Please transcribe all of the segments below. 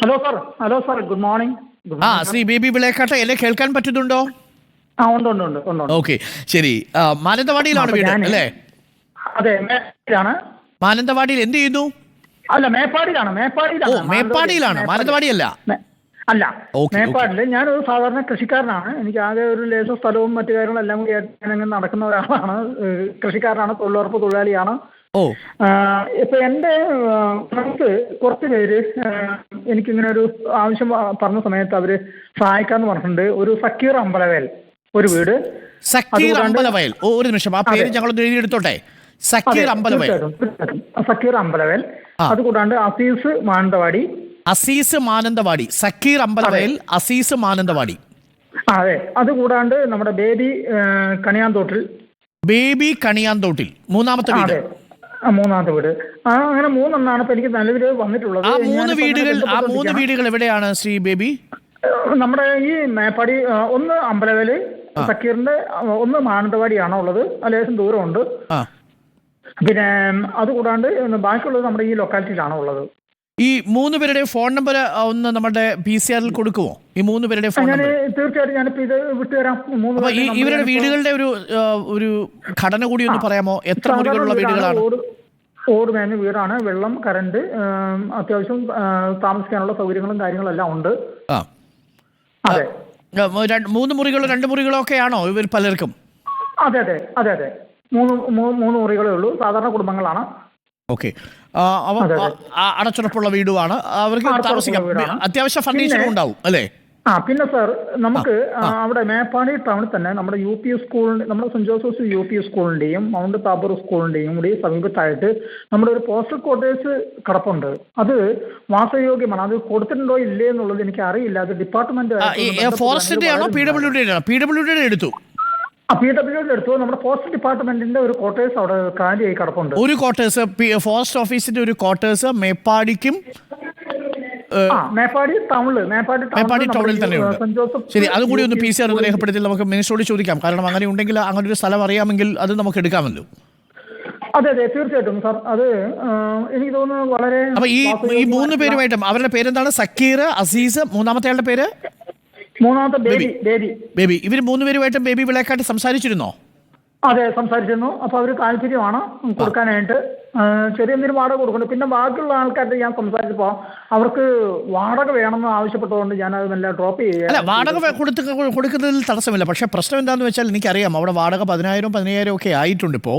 Hello sir hello sir good morning ആ Shri baby വിളയക്കാട്ട എന്നെ കേൾക്കാൻ പറ്റുന്നുണ്ടോ? ആ ഉണ്ട് ഉണ്ട് ഉണ്ട് ഉണ്ട് ഉണ്ട്. ഓക്കെ. ശരി. ആ, മാനന്തവാടിയിലാണ് വീട് ഞാൻ അല്ലേ? അതെ മേപ്പാടിയിലാണ്. മാനന്തവാടിയിൽ എന്ത് ചെയ്യുന്നു? അല്ല മേപ്പാടിയിലാണ് ഓ മേപ്പാടിയിലാണ്. മേപ്പാടിയിലാണ് മാനന്തവാടിയല്ല? മേ- അല്ല ഓക്കെ, മേപ്പാടിൽ ഞാനൊരു സാധാരണ കൃഷിക്കാരനാണ്. എനിക്ക് ആകെ ഒരു ലേശം സ്ഥലവും മറ്റു കാര്യങ്ങളും എല്ലാം കൂടി ആയിട്ട് നടക്കുന്ന ഒരാളാണ്. ഏഹ് കൃഷിക്കാരനാണ് തൊഴിലുറപ്പ് തൊഴിലാളിയാണ്. ഓ. ഇപ്പൊ എന്റെ നമുക്ക് കുറച്ച് പേര് എനിക്കിങ്ങനെ ഒരു ആവശ്യം പറഞ്ഞ സമയത്ത് അവർ സഹായിക്കാന്ന് പറഞ്ഞിട്ടുണ്ട്. ഒരു സക്കീർ അമ്പലവേൽ ഒരു വീട്. സക്കീർ അമ്പലവയൽ. ഓ ഒരു നിമിഷം. ആ പേര് ഞങ്ങൾ എഴുതി എഴുതിയെടുത്തോട്ടെ? സക്കീർ അമ്പലവയൽ. സക്കീർ അമ്പലവേൽ ആ. അതുകൂടാണ്ട് അസീസ് മാനന്തവാടി. അസീസ് മാനന്തവാടി. സക്കീർ അമ്പലവയൽ അസീസ് മാനന്തവാടി. അതെ. അതെ അതുകൂടാണ്ട് നമ്മുടെ ബേബി കണിയാന്തോട്ടിൽ. ബേബി കണിയാന്തോട്ടിൽ. മൂന്നാമത്തെ വീട്. ആ, മൂന്നാമത്തെ വീട്. ആ അങ്ങനെ മൂന്നെണ്ണാണ് ഇപ്പൊ എനിക്ക് നിലവിൽ വന്നിട്ടുള്ളത്. ആ മൂന്ന് വീടുകൾ ആ മൂന്ന് വീടുകൾ എവിടെയാണ് ശ്രീ ബേബി? നമ്മുടെ ഈ മേപ്പാടി ഒന്ന് അമ്പലവേൽ സക്കീറിന്റെ ഒന്ന് മാനന്തവാടിയാണോ ഉള്ളത്. ലേശം ദൂരമുണ്ട്. പിന്നെ പിന്നെ അതുകൂടാണ്ട് ബാക്കിയുള്ളത് നമ്മുടെ ഈ ലൊക്കാലിറ്റിയിലാണോ ഉള്ളത്. ഈ മൂന്ന് പേരുടെ ഫോൺ നമ്പർ ഒന്ന് നമ്മുടെ പി സി ആറിൽ കൊടുക്കുമോ ഈ മൂന്ന് പേരുടെ ഫോൺ നമ്പർ. തീർച്ചയായിട്ടും ഞാനിപ്പോ ഇത് വിട്ടുതരാം ഇവരുടെ വീടുകളുടെ ഒരു ഒരു ഘടന കൂടി ഒന്ന് പറയാമോ? എത്ര മുറികളുള്ള വീടുകളാണ്? ഓട് മേഞ്ഞ വീടാണ്. വെള്ളം കറണ്ട് അത്യാവശ്യം താമസിക്കാനുള്ള സൗകര്യങ്ങളും കാര്യങ്ങളും എല്ലാം ഉണ്ട് അതെ. മൂന്ന് മുറികളോ രണ്ട് മുറികളോ ഒക്കെ ആണോ ഇവർ പലർക്കും? അതെ അതെ അതെ അതെ. മൂന്ന് മൂന്ന് മുറികളേ ഉള്ളൂ. സാധാരണ കുടുംബങ്ങളാണ്. ഓക്കെ. അവ അതെ, ആ, ആ, അടച്ചുറപ്പുള്ള വീടുമാണ് അവർക്ക് താമസിക്കാം. അത്യാവശ്യ ഫർണിച്ചറും ഉണ്ടാവും അല്ലേ? ആ പിന്നെ സർ നമുക്ക് അവിടെ മേപ്പാടി ടൗണിൽ തന്നെ നമ്മുടെ യു പി സ്കൂളിന്റെ നമ്മുടെ സെന്റ് ജോസഫ്സ് യു പി സ്കൂളിന്റെയും മൗണ്ട് താബർ സ്കൂളിന്റെയും കൂടി സമീപത്തായിട്ട് നമ്മുടെ ഒരു പോസ്റ്റൽ ക്വാർട്ടേഴ്സ് കിടപ്പുണ്ട്. അത് വാസയോഗ്യമാണ്. അത് കൊടുത്തിട്ടുണ്ടോ ഇല്ലേ എന്നുള്ളത് എനിക്ക് അറിയില്ല അത് ഡിപ്പാർട്ട്മെന്റ് ഫോറസ്റ്റിന്റെ ആണോ പി ഡബ്ല്യു ഡിയുടെ ആണോ പി ഡബ്ല്യു ഡിയുടെ എടുത്തു. പി ഡബ്ല്യുഡിന്റെ എടുത്തു നമ്മുടെ പോസ്റ്റ് ഡിപ്പാർട്ട്മെന്റിന്റെ ഒരു ക്വാർട്ടേഴ്സ് അവിടെ കാലിയായി കിടപ്പുണ്ട്. ഒരു ക്വാർട്ടേഴ്സ് ഫോറസ്റ്റ് ഓഫീസിന്റെ ഒരു ക്വാർട്ടേഴ്സ് മേപ്പാടിക്കും ടൗണിൽ തന്നെയുണ്ട് ശരി അതുകൂടി ഒന്ന് പി സി ആർ രേഖപ്പെടുത്തി നമുക്ക് മിനിസ്റ്ററോട് ചോദിക്കാം. കാരണം അങ്ങനെ ഉണ്ടെങ്കിൽ അങ്ങനെ ഒരു സ്ഥലം അറിയാമെങ്കിൽ അത് നമുക്ക് എടുക്കാമല്ലോ. അതെ അതെ തീർച്ചയായിട്ടും സർ. അത് എനിക്ക് തോന്നുന്നു വളരെ അപ്പൊ ഈ ഈ മൂന്ന് പേരുമായിട്ടും അവരുടെ പേരെന്താണ്? സക്കീർ അസീസ് മൂന്നാമത്തെ ആളുടെ പേര്? മൂന്നാമത്തെ ബേബി ബേബി ബേബി ഇവർ മൂന്ന് പേരുമായിട്ടും ബേബി വിളക്കാട്ട് സംസാരിച്ചിരുന്നോ? അതെ സംസാരിച്ചിരുന്നു. അപ്പൊ അവർ താല്പര്യമാണ് കൊടുക്കാനായിട്ട് ചെറിയ എന്തെങ്കിലും വാടക കൊടുക്കുന്നുണ്ട്. പിന്നെ ബാക്കിയുള്ള ആൾക്കാരുടെ ഞാൻ സംസാരിച്ചപ്പോ അവർക്ക് വാടക വേണമെന്ന് ആവശ്യപ്പെട്ടതുകൊണ്ട് ഞാൻ അത് നല്ല ഡ്രോപ്പ് അല്ല ചെയ്യുക വാടക വേ- കൊടുത്ത് കൊടുക്കുന്നതിൽ തടസ്സമില്ല. പക്ഷേ പ്രശ്നം എന്താണെന്ന് വെച്ചാൽ എനിക്കറിയാം അവിടെ വാടക പതിനായിരം പതിനയ്യായിരം ഒക്കെ ആയിട്ടുണ്ട് ഇപ്പോൾ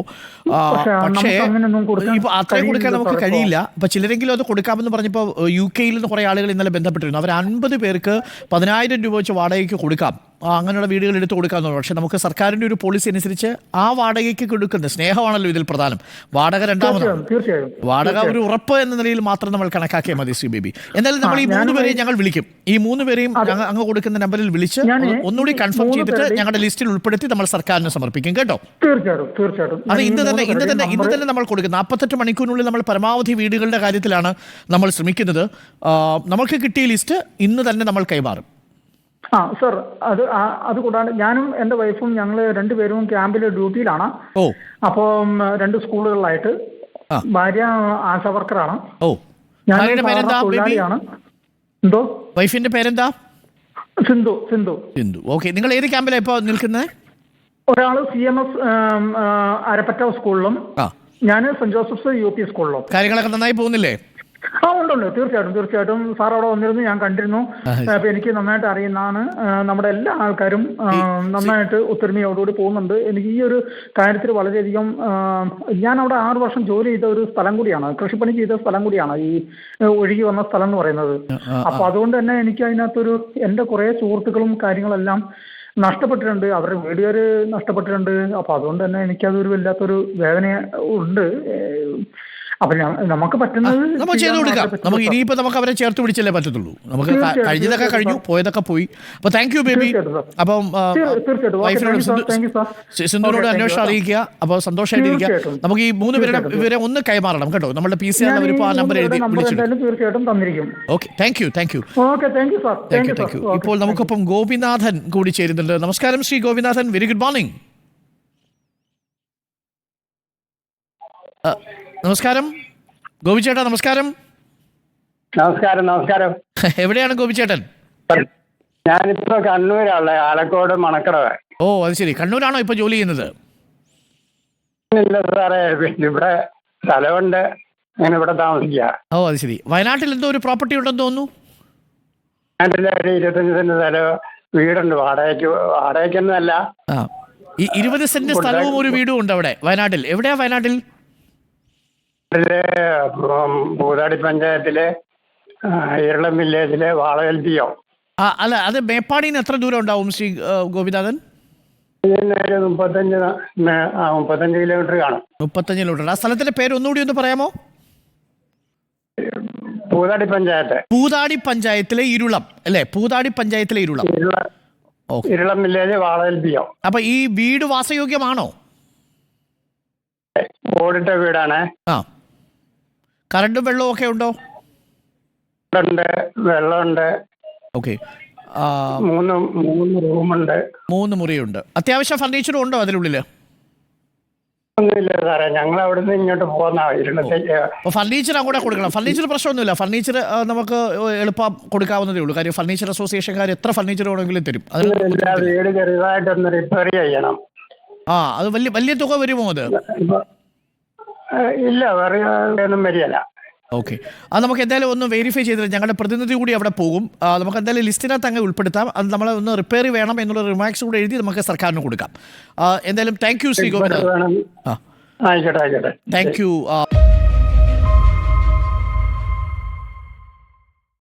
പക്ഷേ പക്ഷേ നമുക്ക് അങ്ങനെയൊന്നും കൊടുക്കാൻ ഇപ്പോൾ അത്രയും കൊടുക്കാൻ കഴിയില്ല നമുക്ക് സാർ ഇപ്പോൾ. കഴിയില്ല. അപ്പോൾ ചിലരെങ്കിലും അത് കൊടുക്കാമെന്ന് പറഞ്ഞപ്പോൾ യു കെയിൽ നിന്ന് കുറേ ആളുകൾ ഇന്നലെ ബന്ധപ്പെട്ടിരുന്നു. അവർ അൻപത് പേർക്ക് പതിനായിരം രൂപ വെച്ച് വാടകയ്ക്ക് കൊടുക്കാം. അങ്ങനെയുള്ള വീടുകൾ എടുത്തു കൊടുക്കാമെന്ന് പക്ഷേ നമുക്ക് സർക്കാരിന്റെ ഒരു പോളിസി അനുസരിച്ച് ആ വാടകയ്ക്ക് കൊടുക്കുന്ന സ്നേഹമാണല്ലോ ഇതിൽ പ്രധാനം. വാടക രണ്ടാമതാണ് വാടക ഒരു ഉറപ്പ് എന്ന നിലയിൽ മാത്രം നമ്മൾ കണക്കാക്കിയാൽ മതി ശ്രീ ബേബി. എന്നാലും നമ്മൾ ഈ മൂന്ന് പേരെയും ഞങ്ങൾ വിളിക്കും. ഈ മൂന്ന് പേരെയും അങ്ങ് കൊടുക്കുന്ന നമ്പറിൽ വിളിച്ച് ഒന്നുകൂടി കൺഫേം ചെയ്തിട്ട് ഞങ്ങളുടെ ലിസ്റ്റിൽ ഉൾപ്പെടുത്തി നമ്മൾ സർക്കാരിന് സമർപ്പിക്കും കേട്ടോ? അത് ഇന്ന് തന്നെ ഇന്ന് തന്നെ ഇന്ന് തന്നെ നമ്മൾ കൊടുക്കും നാൽപ്പത്തെട്ട് മണിക്കൂറിനുള്ളിൽ നമ്മൾ പരമാവധി വീടുകളുടെ കാര്യത്തിലാണ് നമ്മൾ ശ്രമിക്കുന്നത്. നമുക്ക് കിട്ടിയ ലിസ്റ്റ് ഇന്ന് തന്നെ നമ്മൾ കൈമാറും. ആ സർ അത് ആ- അത് കൂടാണ്ട് ഞാനും എന്റെ വൈഫും ഞങ്ങൾ രണ്ടുപേരും ക്യാമ്പിൽ ഡ്യൂട്ടിയിലാണ് ഓ. അപ്പം രണ്ട് സ്കൂളുകളിലായിട്ട് ആ. ഭാര്യ ആശാ വർക്കറാണ്. ഓ. ഞാൻ ഭാര്യയുടെ പേരെന്താ ബേബി? തൊഴിലാളിയാണ്. എന്തോ? വൈഫിന്റെ പേരെന്താ? സിന്ധു സിന്ധു. സിന്ധു. ഓക്കെ നിങ്ങൾ ഏത് ക്യാമ്പിലാണ് ഇപ്പോൾ നിൽക്കുന്നത് ഒരാൾ സി എം എസ് അരപ്പറ്റ സ്കൂളിലും ആ. ഞാൻ സെന്റ് ജോസഫ്സ് യു പി സ്കൂളിലും. കാര്യങ്ങളൊക്കെ നന്നായി പോകുന്നില്ലേ? ആ ഉണ്ടുണ്ട്. തീർച്ചയായിട്ടും തീർച്ചയായിട്ടും. സാർ അവിടെ വന്നിരുന്നു ഞാൻ കണ്ടിരുന്നു. അപ്പൊ എനിക്ക് നന്നായിട്ട് അറിയുന്നതാണ്. നമ്മുടെ എല്ലാ ആൾക്കാരും നന്നായിട്ട് ഒത്തൊരുമയോടുകൂടി പോകുന്നുണ്ട്. എനിക്ക് ഈ ഒരു കാര്യത്തിൽ വളരെയധികം ഞാൻ അവിടെ ആറ് വർഷം ജോലി ചെയ്ത ഒരു സ്ഥലം കൂടിയാണ് കൃഷിപ്പണി ചെയ്ത സ്ഥലം കൂടിയാണ് ഈ ഒഴുകി വന്ന സ്ഥലം എന്ന് പറയുന്നത്. അപ്പൊ അതുകൊണ്ട് തന്നെ എനിക്ക് അതിനകത്തൊരു എന്റെ കുറെ സുഹൃത്തുക്കളും കാര്യങ്ങളെല്ലാം നഷ്ടപ്പെട്ടിട്ടുണ്ട്. അവരുടെ വീടുകാര് നഷ്ടപ്പെട്ടിട്ടുണ്ട്. അപ്പൊ അതുകൊണ്ട് തന്നെ എനിക്കതൊരു വല്ലാത്തൊരു വേദന ഉണ്ട്. അപ്പൊ നമുക്ക് പറ്റുന്നത് നമുക്ക് ചെയ്തു കൊടുക്കാം നമുക്ക് ഇനിയിപ്പോ നമുക്ക് അവരെ ചേർത്ത് പിടിച്ചല്ലേ പറ്റത്തുള്ളൂ. നമുക്ക് കഴിഞ്ഞതൊക്കെ കഴിഞ്ഞു പോയതൊക്കെ പോയി. അപ്പൊ താങ്ക് യു ബേബി. അപ്പം വൈഫിനോട് സിന്ധുവിനോട് അന്വേഷണം അറിയിക്കുക. അപ്പോൾ സന്തോഷമായിട്ടിരിക്കുക. നമുക്ക് ഈ മൂന്ന് പേരുടെ വിവരം ഇവരെ ഒന്ന് കൈമാറണം കേട്ടോ. നമ്മുടെ പി സി ആർ നമ്പർ ഇപ്പോൾ ആ നമ്പർ എഴുതി വിളിച്ചിട്ടുണ്ട്. Okay thank you thank you thank you thank you ഇപ്പോൾ നമുക്കൊപ്പം ഗോപിനാഥൻ കൂടി ചേരുന്നുണ്ട്. നമസ്കാരം Shri Gopinathan. Very good morning നമസ്കാരം. ഗോപിച്ചേട്ടാ നമസ്കാരം. നമസ്കാരം നമസ്കാരം. എവിടെയാണ് ഗോപിച്ചേട്ടൻ? ഞാനിപ്പോ കണ്ണൂരാണ് ആലക്കോട് മണക്കടവ്. ഓ അത് ശരി. കണ്ണൂരാണോ ഇപ്പൊ ജോലി ചെയ്യുന്നത്? ഇല്ല സാറേ ഇവിടെ സ്ഥലമുണ്ട്. അങ്ങനെ ഇവിടെ താമസിക്കുക ഓ അത് ശരി. വയനാട്ടിൽ എന്തോ ഒരു പ്രോപ്പർട്ടി ഉണ്ടെന്ന് തോന്നുന്നു? നാട്ടിലെ ഒരു ഇരുപത്തഞ്ച് സെന്റ് സ്ഥലം വീടുണ്ട്. വാടകയ്ക്ക് വാടകയ്ക്കൊന്നുമല്ല. ആ. ഈ ഇരുപത് സെന്റ് സ്ഥലവും ഒരു വീടും ഉണ്ട് അവിടെ വയനാട്ടിൽ. എവിടെയാ വയനാട്ടിൽ? ഉം, പൂതാടി പഞ്ചായത്തിലെ ഇരളം വില്ലേജിലെ വാളകൽ പി ഒ. ആ അല്ല അത് മേപ്പാടിയിൽ നിന്ന് എത്ര ദൂരം ഉണ്ടാവും ശ്രീ ഗോപിനാഥൻ? ഒരു മുപ്പത്തഞ്ച് ആ, മുപ്പത്തഞ്ച് കിലോമീറ്റർ കാണും. മുപ്പത്തഞ്ച് കിലോമീറ്റർ. ആ സ്ഥലത്തിന്റെ പേര് ഒന്നുകൂടി ഒന്ന് പറയാമോ? പൂതാടി പഞ്ചായത്ത്. പൂതാടി പഞ്ചായത്തിലെ ഇരുളം അല്ലേ? പൂതാടി പഞ്ചായത്തിലെ Irulam. Irulam Iralam village Valakal P O. അപ്പൊ ഈ വീട് വാസയോഗ്യമാണോ? ഓടിട്ട വീടാണ്. ആ. കറണ്ടും വെള്ളവും ഒക്കെ ഉണ്ടോ? ഉണ്ട്. വെള്ളമുണ്ട്. ഓക്കെ. മൂന്ന് മൂന്ന് റൂമുണ്ട്. മൂന്ന് മുറിയുണ്ട്. അത്യാവശ്യം ഫർണിച്ചറും ഉണ്ടോ അതിനുള്ളിൽ ഒന്നുമില്ല സാറേ. ഞങ്ങൾ അവിടുന്ന് ഇങ്ങോട്ട് പോന്ന ഇരുളത്തേക്ക് അപ്പോൾ ഫർണിച്ചർ അങ്ങോട്ട് കൊടുക്കണം. ഫർണിച്ചർ പ്രശ്നമൊന്നുമില്ല. ഫർണിച്ചർ നമുക്ക് എളുപ്പം കൊടുക്കാവുന്നതേ ഉള്ളൂ. കാര്യം ഫർണിച്ചർ അസോസിയേഷൻകാർ എത്ര ഫർണിച്ചർ വേണമെങ്കിലും തരും. വീട് ചെറുതായിട്ടൊന്ന് റിപ്പയർ ചെയ്യണം. ആ അത് വലിയ വലിയ തുക വരുമോ അത്? ഇല്ല വേറെ ഒന്നും വരികയല്ല. ഓക്കെ. അത് നമുക്ക് എന്തായാലും ഒന്ന് വെരിഫൈ ചെയ്തിട്ട് ഞങ്ങളുടെ പ്രതിനിധി കൂടി അവിടെ പോകും. നമുക്ക് എന്തായാലും ലിസ്റ്റിനകത്ത് അങ്ങ് ഉൾപ്പെടുത്താം. അത് നമ്മൾ ഒന്ന് റിപ്പയർ വേണം എന്നുള്ള റിമാർക്സ് കൂടെ എഴുതി നമുക്ക് സർക്കാരിന് കൊടുക്കാം. എന്തായാലും താങ്ക് യു ശ്രീ ആ. ആയിക്കോട്ടെ ആയിക്കോട്ടെ. Thank you